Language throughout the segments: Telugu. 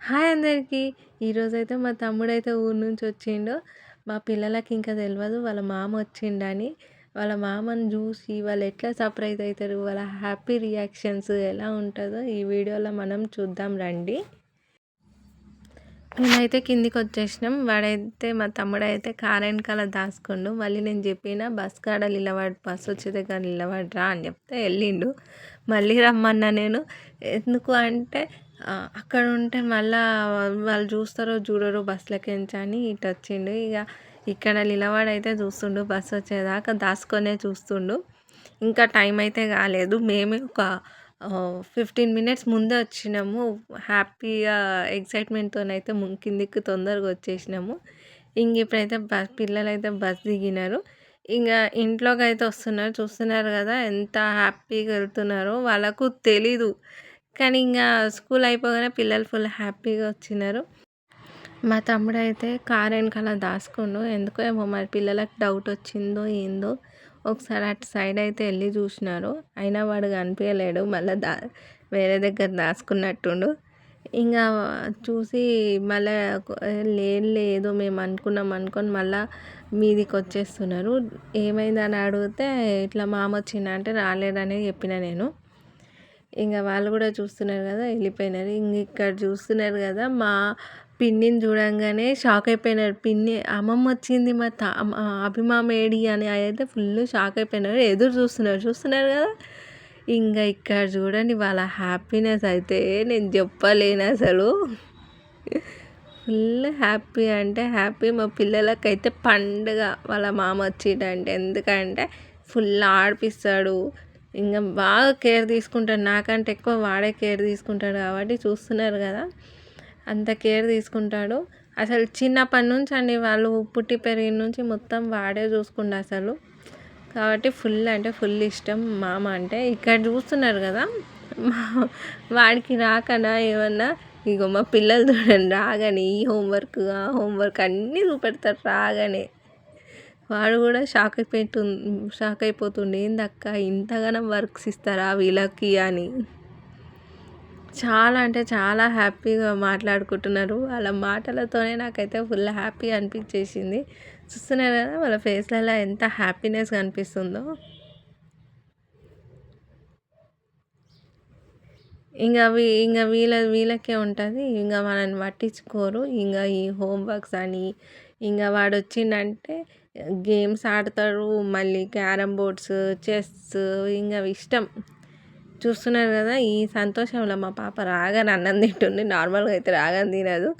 హాయ్ అందరికీ. ఈరోజైతే మా తమ్ముడైతే ఊరు నుంచి వచ్చిండు. మా పిల్లలకి ఇంకా తెలియదు వాళ్ళ మామ వచ్చిండని. వాళ్ళ మామని చూసి వాళ్ళు ఎట్లా సర్ప్రైజ్ అవుతారు వాళ్ళ హ్యాపీ రియాక్షన్స్ ఎలా ఉంటుందో ఈ వీడియోలో మనం చూద్దాం రండి. మేమైతే కిందికి వచ్చేసినాం. వాడైతే మా తమ్ముడు అయితే కార్ వెనకాల దాచుకుండు. మళ్ళీ నేను చెప్పిన బస్ కాడ నిలబడి బస్ వచ్చే దగ్గర నిలబడరా అని చెప్తే వెళ్ళిండు. మళ్ళీ రమ్మన్నా నేను. ఎందుకు అంటే అక్కడ ఉంటే మళ్ళా వాళ్ళు చూస్తారో చూడరో బస్సులకించి అని ఇటు వచ్చిండు. ఇక ఇక్కడ నిలబడైతే చూస్తుండు బస్సు వచ్చేదాకా దాచుకొనే చూస్తుండు. ఇంకా టైం అయితే కాలేదు. మేమే ఒక ఫిఫ్టీన్ మినిట్స్ ముందే వచ్చినాము. హ్యాపీగా ఎక్సైట్మెంట్తో అయితే కిందికి తొందరగా వచ్చేసినాము. ఇంక ఇప్పుడైతే బస్ పిల్లలు అయితే బస్ దిగినారు. ఇంకా ఇంట్లోకి అయితే వస్తున్నారు. చూస్తున్నారు కదా ఎంత హ్యాపీగా వెళ్తున్నారో. వాళ్ళకు తెలీదు. కానీ ఇంకా స్కూల్ అయిపోగానే పిల్లలు ఫుల్ హ్యాపీగా వచ్చినారు. మా తమ్ముడు అయితే కార్ వెనకాల దాచుకుండు ఎందుకో ఏమో మరి పిల్లలకు డౌట్ వచ్చిందో ఏందో ఒకసారి అటు సైడ్ అయితే వెళ్ళి చూసినారు. అయినా వాడు కనిపించలేడు. మళ్ళీ దా వేరే దగ్గర దాచుకున్నట్టుండు. ఇంకా చూసి మళ్ళీ లేదు లేదు మేము అనుకున్నాం అనుకొని మళ్ళీ మీదికి వచ్చేస్తున్నారు. ఏమైందని అడిగితే ఇట్లా మామ వచ్చిందంటే అంటే చెప్పిన నేను. ఇంకా వాళ్ళు కూడా చూస్తున్నారు కదా వెళ్ళిపోయినారు. ఇంక ఇక్కడ చూస్తున్నారు కదా మా పిన్నిని చూడంగానే షాక్ అయిపోయినారు. పిన్ని అమ్మమ్మ వచ్చింది మా తా అభిమామేడి అని అయితే ఫుల్ షాక్ అయిపోయినారు. ఎదురు చూస్తున్నారు. చూస్తున్నారు కదా? ఇంకా ఇక్కడ చూడండి వాళ్ళ హ్యాపీనెస్ అయితే నేను చెప్పలేను అసలు. ఫుల్ హ్యాపీ అంటే హ్యాపీ. మా పిల్లలకైతే పండుగ. వాళ్ళ మామ వచ్చిండంటే ఎందుకంటే ఫుల్ ఆడిపిస్తాడు. ఇంకా బాగా కేర్ తీసుకుంటాడు. నాకంటే ఎక్కువ వాడే కేర్ తీసుకుంటాడు కాబట్టి చూస్తున్నారు కదా. అంత కేర్ తీసుకుంటాడు. అసలు చిన్నప్పటి నుంచి అండి వాళ్ళు పుట్టి పెరిగిన నుంచి మొత్తం వాడే చూసుకుండు అసలు. కాబట్టి ఫుల్ అంటే ఫుల్ ఇష్టం మామ అంటే. ఇక్కడ చూస్తున్నారు కదా. వాడికి రాకనా ఏమన్నా? ఇగో మా పిల్లలు చూడండి రాగానే ఈ హోంవర్క్ ఆ హోంవర్క్ అన్నీ చూపెడతారు రాగానే. వాడు కూడా షాక్ అయిపోతు షాక్ అయిపోతుండే. ఏందక్క ఇంతగానం వర్క్స్ ఇస్తారా వీళ్ళకి అని. చాలా అంటే చాలా హ్యాపీగా మాట్లాడుకుంటున్నారు. వాళ్ళ మాటలతోనే నాకైతే ఫుల్ హ్యాపీ అనిపించేసింది. చూస్తున్నారు కదా వాళ్ళ ఫేస్లలో ఎంత హ్యాపీనెస్ కనిపిస్తుందో. ఇంకా వీ ఇంకా వీళ్ళ వీళ్ళకే ఉంటుంది. ఇంకా మనల్ని పట్టించుకోరు. ఇంకా ఈ హోంవర్క్స్ అని ఇంకా వాడు వచ్చిండంటే గేమ్స్ ఆడతారు మళ్ళీ క్యారమ్ బోర్డ్స్ చెస్ ఇంకా ఇష్టం. చూస్తున్నారు కదా ఈ సంతోషంలో మా పాప రాగానే అన్నం తింటుంది. నార్మల్గా అయితే రాగానే తినదు.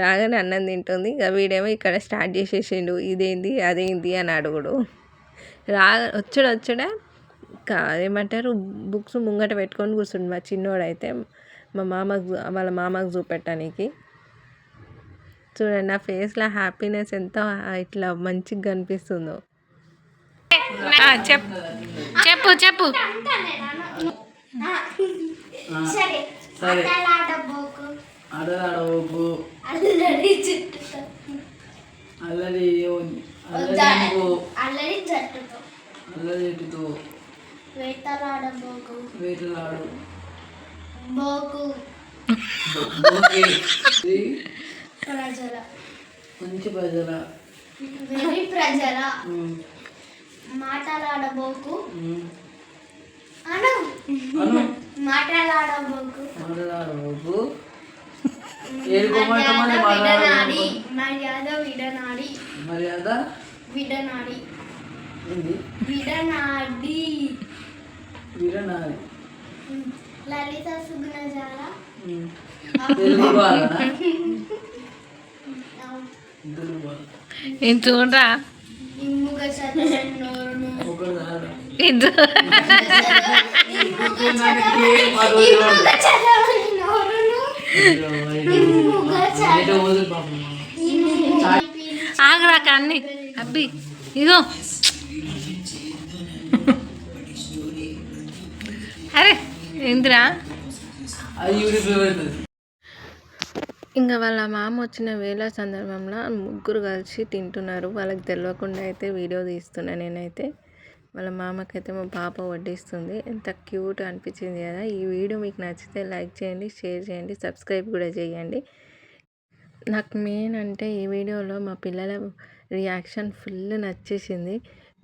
రాగానే అన్నం తింటుంది. ఇక వీడేమో ఇక్కడ స్టార్ట్ చేసేసిండు. ఇదేంది అదేంది అని అడుగుడు. రా వచ్చాడు వచ్చాడే? ఏమంటారు? బుక్స్ ముంగట పెట్టుకొని కూర్చుండు మా చిన్నోడైతే. మా మామకు వాళ్ళ మామకు చూపెట్టడానికి చూడండి నా ఫేస్లో హ్యాపీనెస్ ఎంత ఇట్లా మంచిగా కనిపిస్తుందో. చెప్పు. చెప్పు చెప్పు. సరే. ఆడలాడబోకు అల్లరి అల్లరి జట్టుతో. అల్లరి జట్టుతో. వేటలాడబోకు. వేటలాడు. బోకు. ప్రజల. మంచి ప్రజల. వెరీ ప్రజల. మాట్లాడబోకు. అను. మాట్లాడబోకు. మాట్లాడబోకు. విడనాడి. మర్యాద విడనాడి. మర్యాద? విడనాడి. విడనాడి. విడనాడి. లలిత సుగ్నజాల ఏం చూడరా? ఆగరా కానీ అబ్బి ఇదో అరే ఏంద్రా? ఇంకా వాళ్ళ మామ వచ్చిన వేళ సందర్భంలో ముగ్గురు కలిసి తింటున్నారు. వాళ్ళకి తెలియకుండా అయితే వీడియో తీస్తున్నా నేనైతే. వాళ్ళ మామకైతే మా పాప వడ్డిస్తుంది. ఎంత క్యూట్ అనిపించింది కదా. ఈ వీడియో మీకు నచ్చితే లైక్ చేయండి షేర్ చేయండి సబ్స్క్రైబ్ కూడా చేయండి. నాకు మెయిన్ అంటే ఈ వీడియోలో మా పిల్లల రియాక్షన్ ఫుల్ నచ్చేసింది.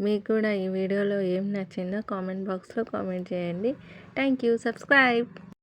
మీకు కూడా ఈ వీడియోలో ఏం నచ్చిందో కామెంట్ బాక్స్లో కామెంట్ చేయండి. Thank you. సబ్స్క్రైబ్.